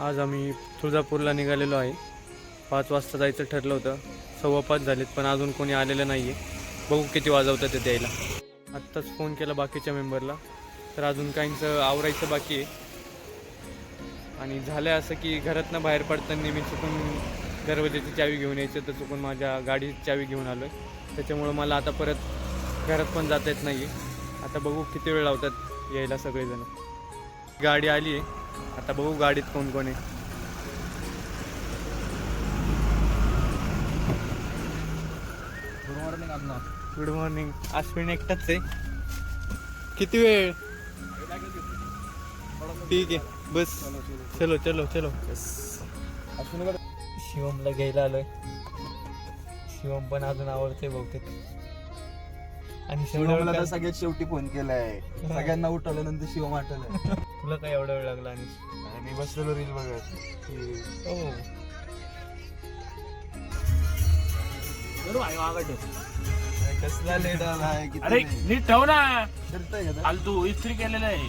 आज आम्ही तुळजापूरला निघालेलो आहे. पाच वाजता जायचं ठरलं होतं. सव्वा पाच झालेत पण अजून कोणी आलेलं नाही आहे बघू किती वाजवतात ते द्यायला. आत्ताच फोन केला बाकीच्या मेंबरला. तर अजून काहींचं आवरायचं बाकी आहे. आणि झालं असं की घरातनं बाहेर पडताना मी चुकून दरवाजाची चावी घेऊन यायचं तर चुकून माझ्या गाडीची चावी घेऊन आलो आहे त्याच्यामुळं मला आता परत घरात पण जाता येत नाही आहे आता बघू किती वेळ लावतात यायला सगळेजण. गाडी आली आहे आता बघू गाडीत कोण कोण आहे. Good morning good morning Ashwin एकटाच आहे. किती वेळ? ठीक आहे बस. चलो चलो चलो. अश्विनी शिवमला घ्यायला आलोय. शिवम पण अजून आवडते बहुतेक. आणि शिवमला तर सगळ्यात शेवटी फोन केलाय सगळ्यांना उठवल्यानंतर शिवम आठवलं तुला काय एवढा वेळ लागला आणि मी बसलेलो रील बघत हो कसला लेट आलाय किती अरे? नीट ठेव ना? फालतू इस्त्री केलेलं आहे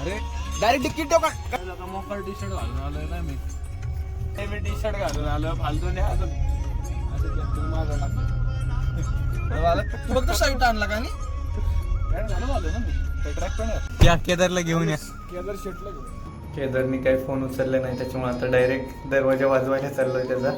अरे डायरेक्ट तिकीट का मोकळ टी शर्ट घालून आलोय ना मी ते मी टी शर्ट घालून आलो फालतू नाही असं माझा फक्त शर्ट आणला का नाही या केदारला घेऊन या. केदार शर्टला घेऊन केदारनी काही फोन उचलले नाही त्याच्यामुळे आता डायरेक्ट दरवाजा वाजवायला चाललोय त्याचा.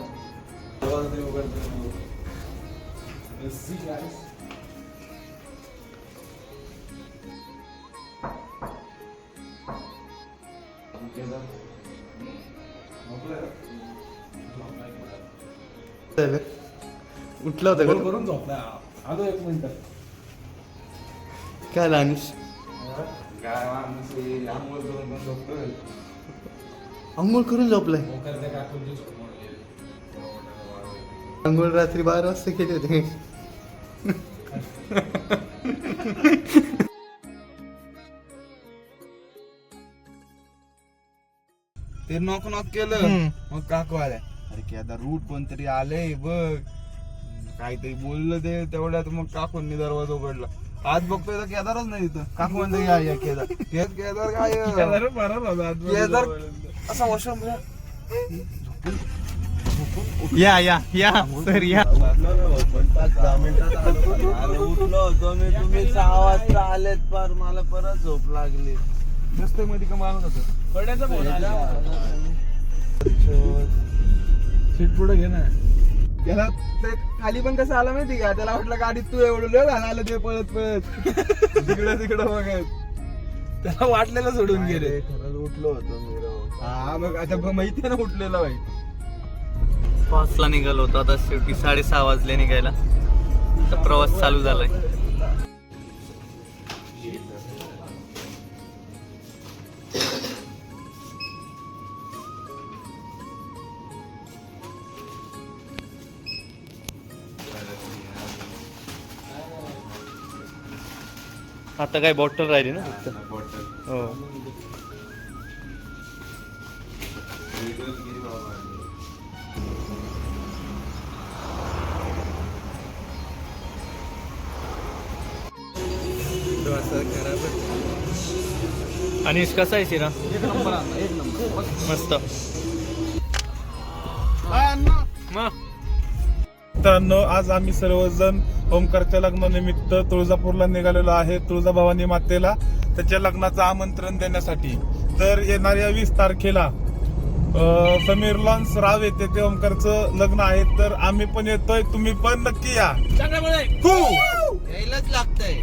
चालेल उठला होता का? करून झोपला. आलो एक मिनिट. काय आहे, आंघोळ करून झोपलाय? आंघोळ रात्री बारा वाजता केली होती. ते नॉक नॉक केलं. मग काकू आल्या. अरे केदार रूट कोणतरी आले बघ. काहीतरी बोललं ते तेवढ्यात मग काकूंनी दरवाजा उघडला. आज बघतोय तर केदारच नाही तिथं. काकू म्हणते या या केदार. के- केदार काय? केदार असा वॉशरूम या या या सर या. अरे उठलो होतो मी तुम्ही सहा वाजता आलेत पर मला परत झोप लागली. रस्ते मध्ये का मारत होतं? पड्याचा फोन आला. सीट पुढे घे ना. त्याला ते खाली पण कसं आलं माहिती का? त्याला वाटलं गाडीत तू एवढं लय आलं ते पळत पळत. तिकडं तिकडं बघत त्याला वाटलेलं सोडून गेले. खरंच उठलो होतो मी राव. हा मग आता ब- माहिती आहे ना उठलेला भाई पाचला निघालो होतो आता शेवटी साडेसहा वाजले निघायला. आता प्रवास चालू झालाय. आता काय बॉटल राहिली ना? फक्त हो. आणि कसा आहे शिरा मस्त. मग? मित्रांनो आज आम्ही सर्वजण ओमकारच्या लग्नानिमित्त तुळजापूरला निघालेलो आहे तुळजाभवानी मातेला त्याच्या लग्नाचं आमंत्रण देण्यासाठी. तर येणाऱ्या वीस तारखेला समीर लॉन्स राव येथे ते ओमकारचं लग्न आहे. तर आम्ही पण येतोय तुम्ही पण नक्की या. हू! यायलाच लागतंय.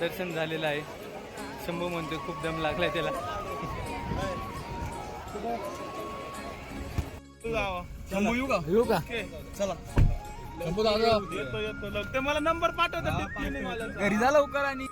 दर्शन झालेलं आहे. शंभू म्हणतो खूप दम लागला त्याला. येऊ का? चला. येतो येतो. मला नंबर पाठवतात घरी जा लवकर आणि